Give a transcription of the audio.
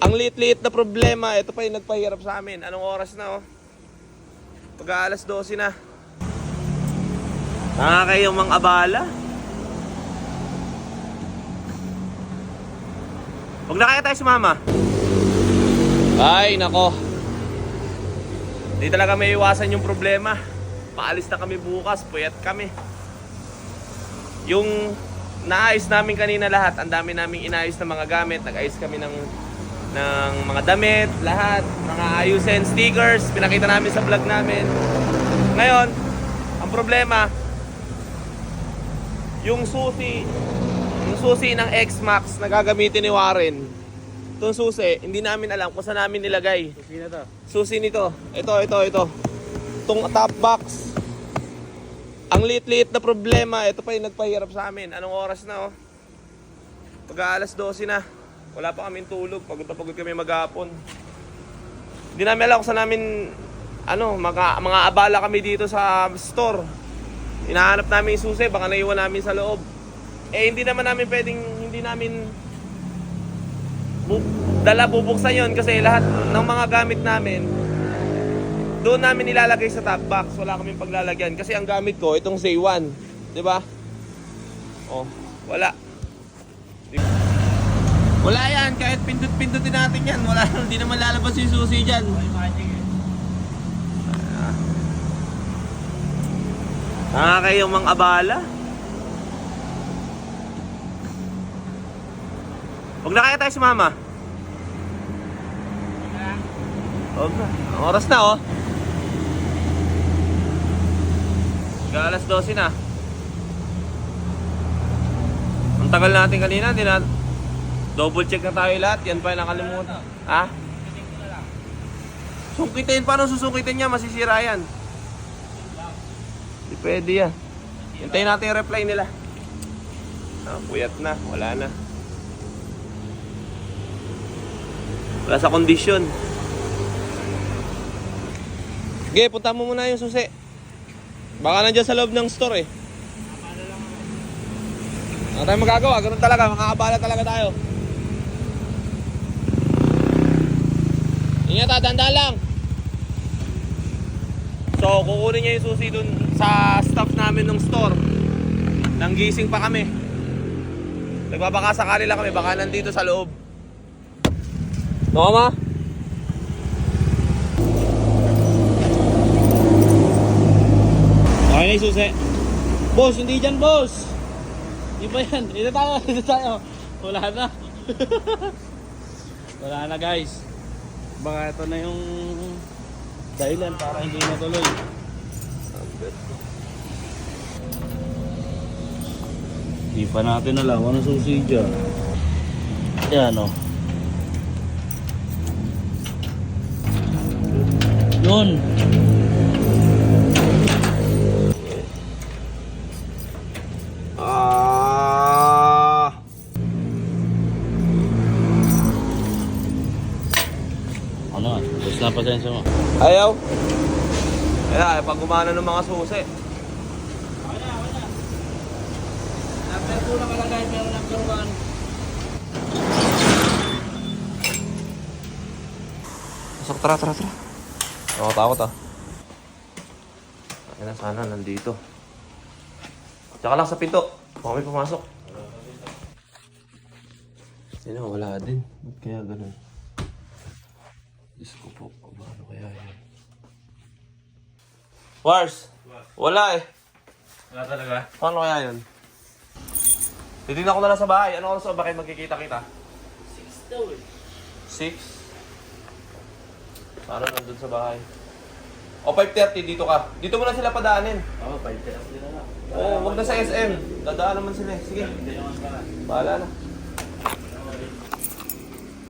Ang liit-liit na problema, ito pa yung nagpahirap sa amin. Anong oras na oh? Pag alas 12 na. Nakakayong mga abala. Huwag na kaya tayo sumama. Ay, nako. Hindi talaga may iwasan yung problema. Paalis na kami bukas, puyat kami. Yung naayos namin kanina lahat, ang dami naming inayos na mga gamit, nag-ayos kami ng ng mga damit, lahat, mga ayusin, stickers, pinakita namin sa vlog namin. Ngayon, ang problema, yung susi, yung susi ng X-Max na gagamitin ni Warren, itong susi, hindi namin alam kung saan namin nilagay. Sino to? Susi nito. Ito, ito, ito. Itong top box. Ang liit-liit na problema, ito pa yung nagpahirap sa amin. Anong oras na oh? Pag alas 12 na. Wala pa kaming tulog. Pagod na pagod kami maghapon. Hindi namin alam kung saan namin ano, mga, mga abala kami dito sa store. Hinahanap namin yung susi, baka naiwan namin sa loob. Eh hindi naman namin pwedeng, hindi namin bu- dala bubuksan yon kasi lahat ng mga gamit namin doon namin nilalagay sa top box. Wala kaming paglalagyan kasi ang gamit ko itong Say 1, 'di ba? Oh, wala. Di- Wala yan, kahit pindot-pindutin natin yan, wala, hindi naman lalabas yung susi dyan. Nakakayong mga abala. Huwag na kaya tayo sumama. Huwag na. Ang oras na oh. Hanggang alas 12 na. Ang tagal natin kanina, hindi na... Double check na tayo lahat. Yan pa yung nakalimutan. Ha? Sungkitin. Paano susukitin niya? Masisira yan. Hindi pwede yan. Hintayin natin yung reply nila. Ah, puyat na. Wala na. Wala sa kondisyon. Sige, punta mo muna yung susi. Baka nandiyan sa loob ng store eh. Ano tayo magagawa? Ganun talaga. Makakabala talaga tayo. Ingat ha, dandan lang. So, kukunin niya yung susi dun sa staff namin ng store. Nang gising pa kami. Nagbabaka sakali lang kami, baka nandito sa loob. No, ma? Okay na yung susi. Boss, hindi dyan, boss. Di ba yan? Dito tayo, dito tayo. Wala na. Wala na, guys. Baka ito na yung dahilan para hindi natuloy. Di pa natin alam ano susi dyan. Yan, o. Yun. Ano? Boss na pasensya mo. Ayaw. Kaya, pag gumana ng mga susi. Number 2 nakalagay pero number 1. Pasok, tara, tara, tara. Nakatakot ah. Ay na, sana nandito. Tsaka lang sa pinto. Baka may pumasok. Sino, wala din. Ba't kaya ganun? Diyos ko po, paano kaya yan? Wars! Wala eh. Wala talaga. Paano kaya yun? Titignan ko na lang sa bahay. Ano oras ba kayo magkikita-kita? 6 daw eh. 6? Sana nandun sa bahay. O 5.30 dito ka. Dito mo na sila padaanin. Oo, 5 days na lang. Oo, wag na sa SM. Dadaan naman sila eh. Sige, bahala na.